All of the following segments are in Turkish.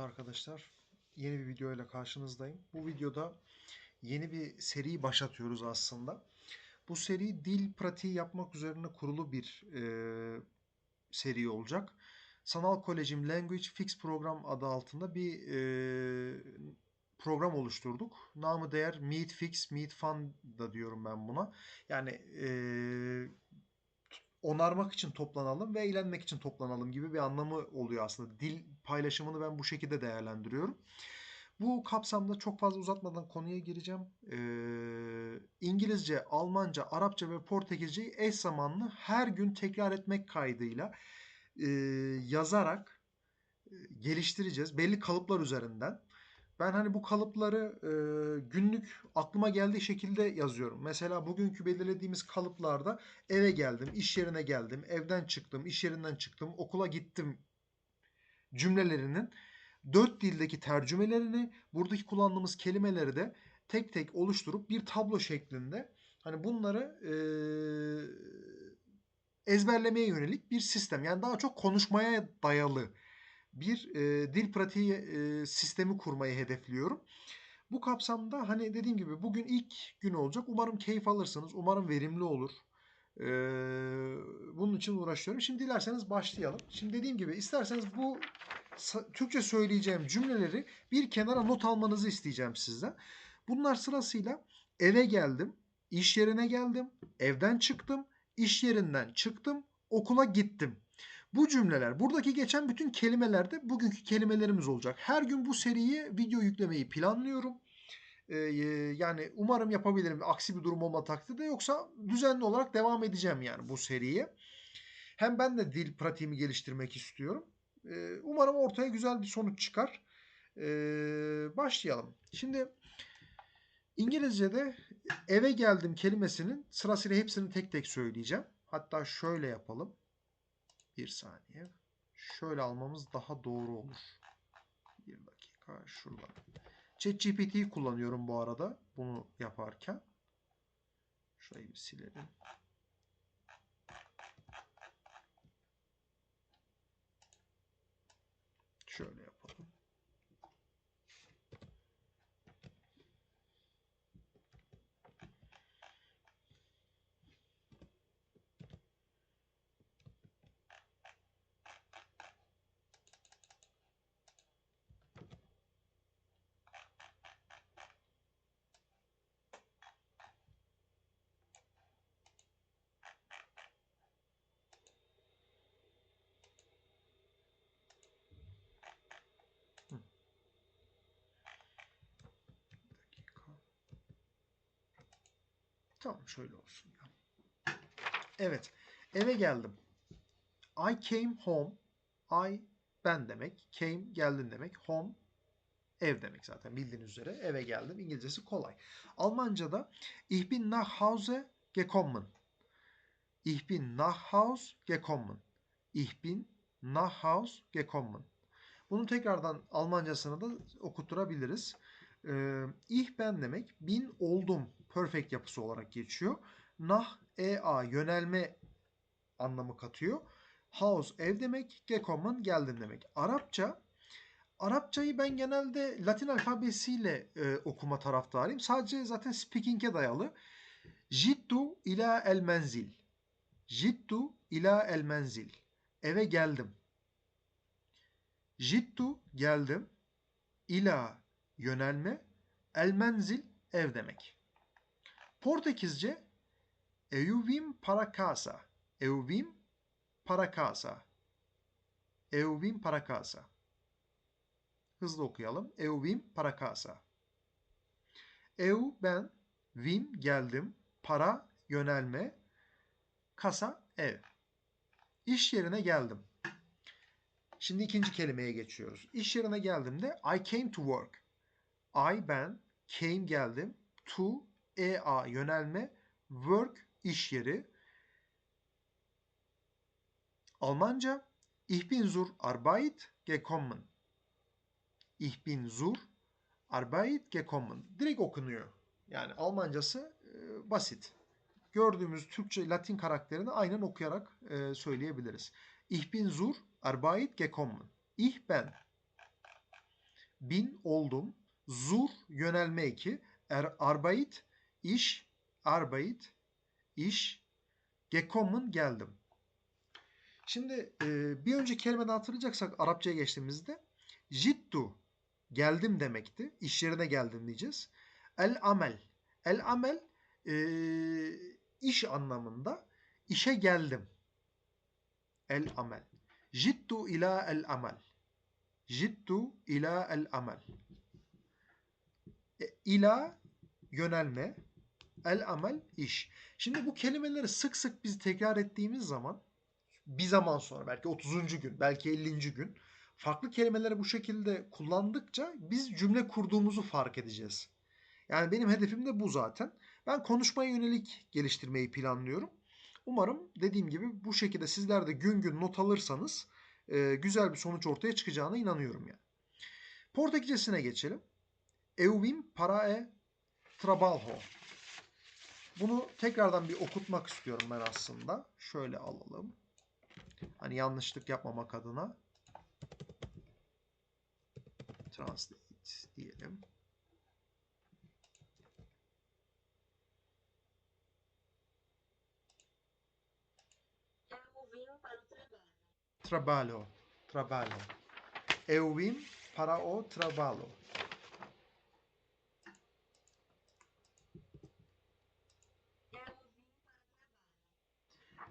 arkadaşlar. Yeni bir video ile karşınızdayım. Bu videoda yeni bir seri başlatıyoruz aslında. Bu seri dil pratiği yapmak üzerine kurulu bir e, seri olacak. Sanal Kolejim Language Fix Program adı altında bir e, program oluşturduk. Namı değer Meet Fix, Meet Fun da diyorum ben buna. Yani e, onarmak için toplanalım ve eğlenmek için toplanalım gibi bir anlamı oluyor aslında. Dil paylaşımını ben bu şekilde değerlendiriyorum. Bu kapsamda çok fazla uzatmadan konuya gireceğim. Ee, İngilizce, Almanca, Arapça ve Portekizceyi eş zamanlı her gün tekrar etmek kaydıyla e, yazarak e, geliştireceğiz. Belli kalıplar üzerinden. Ben hani bu kalıpları e, günlük aklıma geldiği şekilde yazıyorum. Mesela bugünkü belirlediğimiz kalıplarda eve geldim, iş yerine geldim, evden çıktım, iş yerinden çıktım, okula gittim cümlelerinin dört dildeki tercümelerini, buradaki kullandığımız kelimeleri de tek tek oluşturup bir tablo şeklinde hani bunları e, ezberlemeye yönelik bir sistem. Yani daha çok konuşmaya dayalı bir e, dil pratiği e, sistemi kurmayı hedefliyorum. Bu kapsamda hani dediğim gibi bugün ilk gün olacak. Umarım keyif alırsınız. Umarım verimli olur. Ee, bunun için uğraşıyorum. Şimdi dilerseniz başlayalım. Şimdi dediğim gibi isterseniz bu Türkçe söyleyeceğim cümleleri bir kenara not almanızı isteyeceğim sizden. Bunlar sırasıyla eve geldim, iş yerine geldim, evden çıktım, iş yerinden çıktım, okula gittim. Bu cümleler, buradaki geçen bütün kelimeler de bugünkü kelimelerimiz olacak. Her gün bu seriyi video yüklemeyi planlıyorum. Ee, yani umarım yapabilirim aksi bir durum olma takdirde yoksa düzenli olarak devam edeceğim yani bu seriye. Hem ben de dil pratiğimi geliştirmek istiyorum. Ee, umarım ortaya güzel bir sonuç çıkar. Ee, başlayalım. Şimdi İngilizce'de eve geldim kelimesinin sırasıyla hepsini tek tek söyleyeceğim. Hatta şöyle yapalım. Bir saniye. Şöyle almamız daha doğru olur. Bir dakika şuradan. ChatGPT'yi kullanıyorum bu arada bunu yaparken. Şurayı bir silelim. Şöyle yapalım. Tamam şöyle olsun ya. Evet. Eve geldim. I came home. I ben demek. Came geldin demek. Home ev demek zaten bildiğiniz üzere. Eve geldim. İngilizcesi kolay. Almanca'da Ich bin nach Hause gekommen. Ich bin nach Hause gekommen. Ich bin nach Hause gekommen. Bunu tekrardan Almancasını da okutturabiliriz. Ee, ich ben demek. Bin oldum. Perfect yapısı olarak geçiyor. Nah, ea yönelme anlamı katıyor. House ev demek. Gekommen geldim demek. Arapça Arapçayı ben genelde Latin alfabesiyle e, okuma taraftarıyım. Sadece zaten speaking'e dayalı. Jittu ila el menzil. Jittu ila el menzil. Eve geldim. Jittu geldim. İla yönelme. El menzil ev demek. Portekizce eu vim para casa. Eu vim para casa. Eu vim para casa. Hızlı okuyalım. Eu vim para casa. Eu ben, vim geldim, para yönelme, kasa ev. İş yerine geldim. Şimdi ikinci kelimeye geçiyoruz. İş yerine geldiğimde I came to work. I ben, came geldim, to EA yönelme, work iş yeri. Almanca Ich bin zur Arbeit gekommen. Ich bin zur Arbeit gekommen. Direkt okunuyor. Yani Almancası e, basit. Gördüğümüz Türkçe Latin karakterini aynen okuyarak e, söyleyebiliriz. Ich bin zur Arbeit gekommen. Ich ben. bin oldum. Zur yönelme eki. Er, arbeit iş, arbeit iş. Gekommen geldim. Şimdi e, bir önceki kelimeden hatırlayacaksak Arapçaya geçtiğimizde jittu geldim demekti. İş yerine geldim diyeceğiz. El amel. El amel e, iş anlamında işe geldim. El amel. Jittu ila el amel. Jittu ila el amel. E, ila yönelme. El amel iş. Şimdi bu kelimeleri sık sık biz tekrar ettiğimiz zaman bir zaman sonra belki 30. gün, belki 50. gün farklı kelimeleri bu şekilde kullandıkça biz cümle kurduğumuzu fark edeceğiz. Yani benim hedefim de bu zaten. Ben konuşmaya yönelik geliştirmeyi planlıyorum. Umarım dediğim gibi bu şekilde sizler de gün gün not alırsanız e, güzel bir sonuç ortaya çıkacağına inanıyorum yani. Portekizcesine geçelim. Eu vim para e trabalho. Bunu tekrardan bir okutmak istiyorum ben aslında. Şöyle alalım. Hani yanlışlık yapmamak adına. Translate diyelim. Trabalho. Trabalho. Eu vim para o trabalho.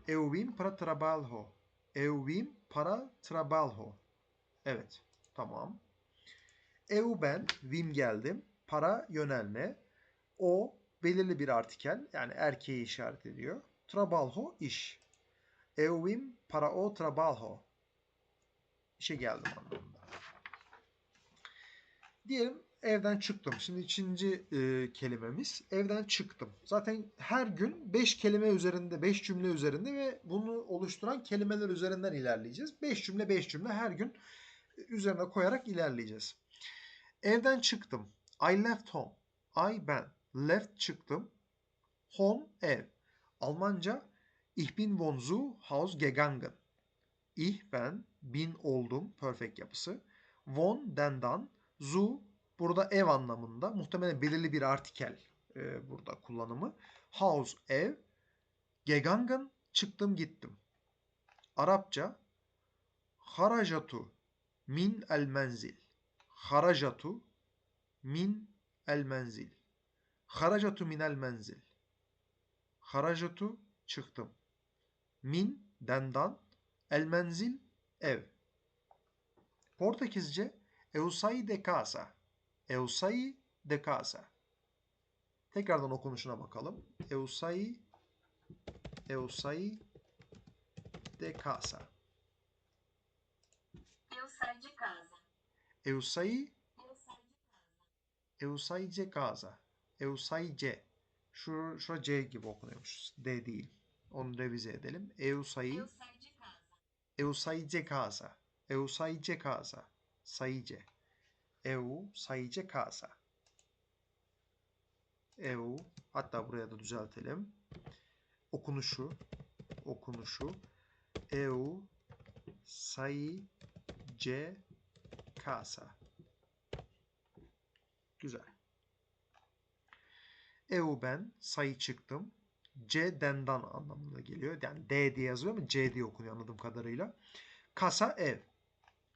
Eu vim para trabalho. Eu vim para trabalho. Evet. Tamam. Eu ben, vim geldim. Para yönelme. O belirli bir artikel. Yani erkeği işaret ediyor. Trabalho iş. Eu vim para o trabalho. İşe geldim anlamında. Diyelim evden çıktım. Şimdi ikinci e, kelimemiz evden çıktım. Zaten her gün 5 kelime üzerinde, 5 cümle üzerinde ve bunu oluşturan kelimeler üzerinden ilerleyeceğiz. 5 cümle 5 cümle her gün üzerine koyarak ilerleyeceğiz. Evden çıktım. I left home. I ben. Left çıktım. Home ev. Almanca Ich bin von zu Haus gegangen. Ich ben bin oldum perfect yapısı. Von dendan zu burada ev anlamında muhtemelen belirli bir artikel e, burada kullanımı. House ev. Gegangen çıktım gittim. Arapça harajatu min el menzil. Harajatu min el menzil. Harajatu min el menzil. Harajatu çıktım. Min dendan el menzil ev. Portekizce eu saí de casa. Eu saí de casa. Tekrardan okunuşuna bakalım. Eu saí eu saí de casa. Eu saí de casa. Eu saí Eu saí de casa. eu saí de. Şu, şu C gibi okunuyormuş. D değil. Onu revize edelim. Eu saí Eu saí de casa. Eu saí de casa. Eu saí de casa. Saí de. Eu saí de casa. Eu hatta buraya da düzeltelim. Okunuşu okunuşu Eu saí de casa. Güzel. Eu ben sayı çıktım. C dendan anlamına geliyor. Yani D diye yazıyor ama C diye okunuyor anladığım kadarıyla. Kasa ev.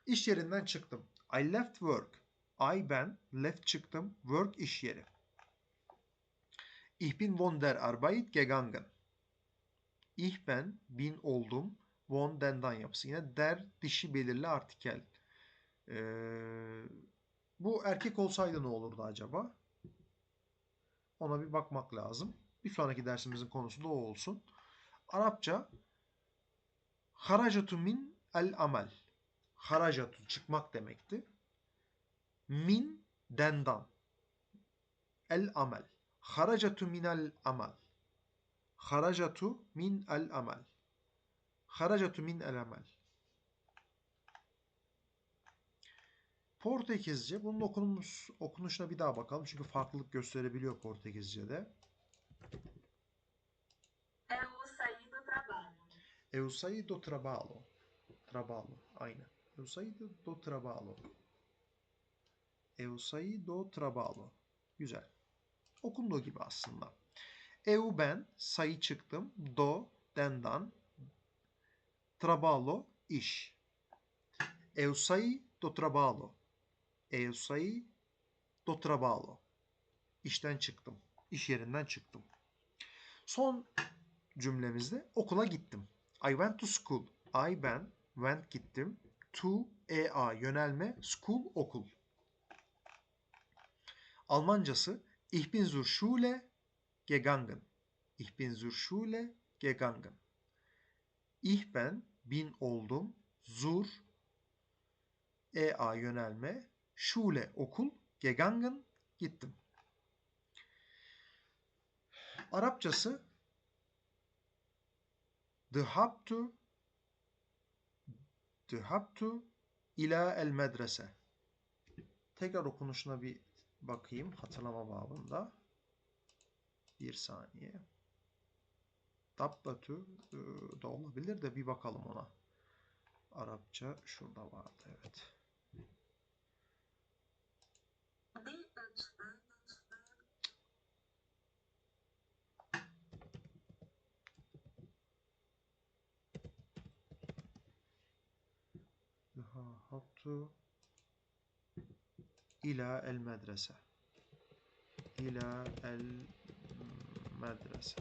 İş yerinden çıktım. I left work. I ben left çıktım. Work iş yeri. Ich bin von der Arbeit gegangen. Ich ben bin oldum. Von dendan yapısı. Yine der dişi belirli artikel. Ee, bu erkek olsaydı ne olurdu acaba? Ona bir bakmak lazım. Bir sonraki dersimizin konusu da o olsun. Arapça haracatu min el amel. Haracatu çıkmak demekti. Min dendan. El amel. Haracatu minel amel. Haracatu min el amel. Haracatu min el amel. Portekizce. Bunun okunmuş, okunuşuna bir daha bakalım. Çünkü farklılık gösterebiliyor Portekizce'de. Eu saí do trabalho. Eu saí do trabalho. Trabalho. Aynen. Eu saí do trabalho. Eu saído trabalho. Güzel. Okunduğu gibi aslında. Eu ben sayı çıktım. Do dendan. Trabalho iş. Eu saí do trabalho. Eu saí do trabalho. İşten çıktım. İş yerinden çıktım. Son cümlemizde okula gittim. I went to school. I ben went gittim. To ea yönelme school okul. Almancası Ich bin zur Schule gegangen. Ich bin zur Schule gegangen. Ich ben bin oldum. Zur ea yönelme Schule okul gegangen gittim. Arapçası Dıhabtu Dıhabtu ila el medrese. Tekrar okunuşuna bir bakayım hatırlama babında. Bir saniye. Dabbatü e, da olabilir de bir bakalım ona. Arapça şurada vardı evet. Daha hattu ila el medrese. İla el medrese.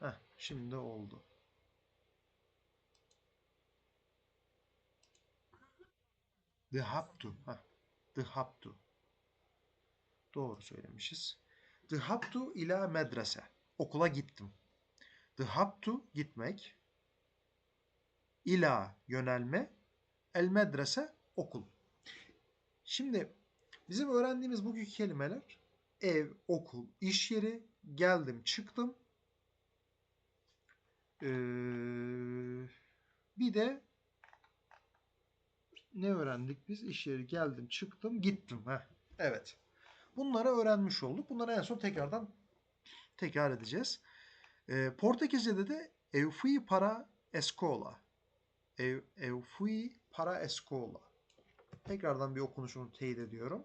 Heh, şimdi oldu. Dıhabtu. Heh, dıhabtu. Doğru söylemişiz. Dıhabtu ila medrese. Okula gittim. Dıhabtu gitmek. İla yönelme. El medrese okul. Şimdi bizim öğrendiğimiz bugünkü kelimeler ev, okul, iş yeri, geldim, çıktım. Ee, bir de ne öğrendik biz? İş yeri geldim, çıktım, gittim. Heh, evet. Bunları öğrenmiş olduk. Bunları en son tekrardan tekrar edeceğiz. Ee, Portekizce'de de eu fui para escola. Eu, eu fui para escola. Tekrardan bir okunuşunu teyit ediyorum.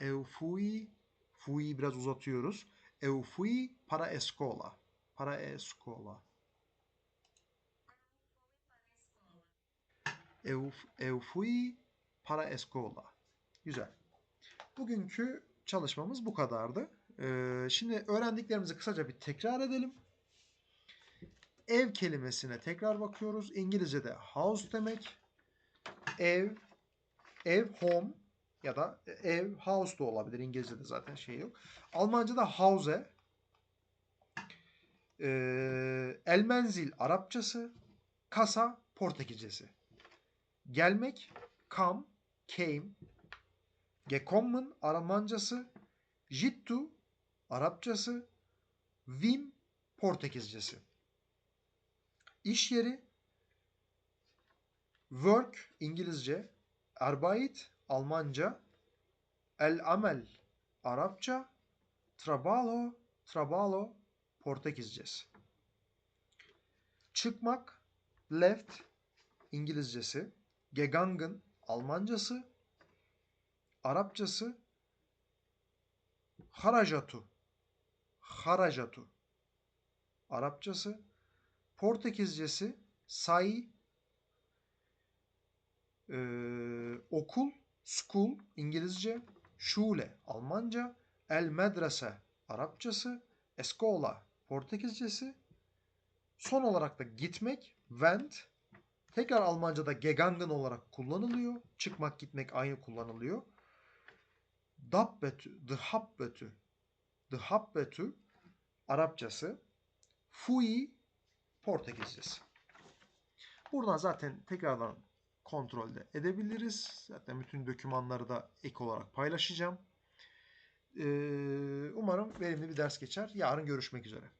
Eu fui biraz uzatıyoruz. Eu fui para escola. Para escola. Eu, eu fui para escola. Güzel. Bugünkü çalışmamız bu kadardı. Ee, şimdi öğrendiklerimizi kısaca bir tekrar edelim. Ev kelimesine tekrar bakıyoruz. İngilizce'de house demek. Ev, ev home ya da ev house da olabilir. İngilizce'de zaten şey yok. Almanca'da hause. Ee, el menzil Arapçası. Kasa Portekizcesi. Gelmek come, came. Gekommen Almancası. Jittu Arapçası. Vim Portekizcesi. İş yeri work İngilizce. Arbeit Almanca. El amel Arapça. Trabalho Trabalho Portekizcesi. Çıkmak left İngilizcesi. Gegangen Almancası. Arapçası haracatu. Haracatu. Arapçası. Portekizcesi say ee, okul, school İngilizce, şule Almanca, el medrese Arapçası, escola Portekizcesi. Son olarak da gitmek, went. Tekrar Almanca'da gegangen olarak kullanılıyor. Çıkmak, gitmek aynı kullanılıyor. Dabbetü, dıhabbetü, dıhabbetü Arapçası, fui Portekizcesi. Buradan zaten tekrardan kontrolde edebiliriz. Zaten bütün dokümanları da ek olarak paylaşacağım. Ee, umarım verimli bir ders geçer. Yarın görüşmek üzere.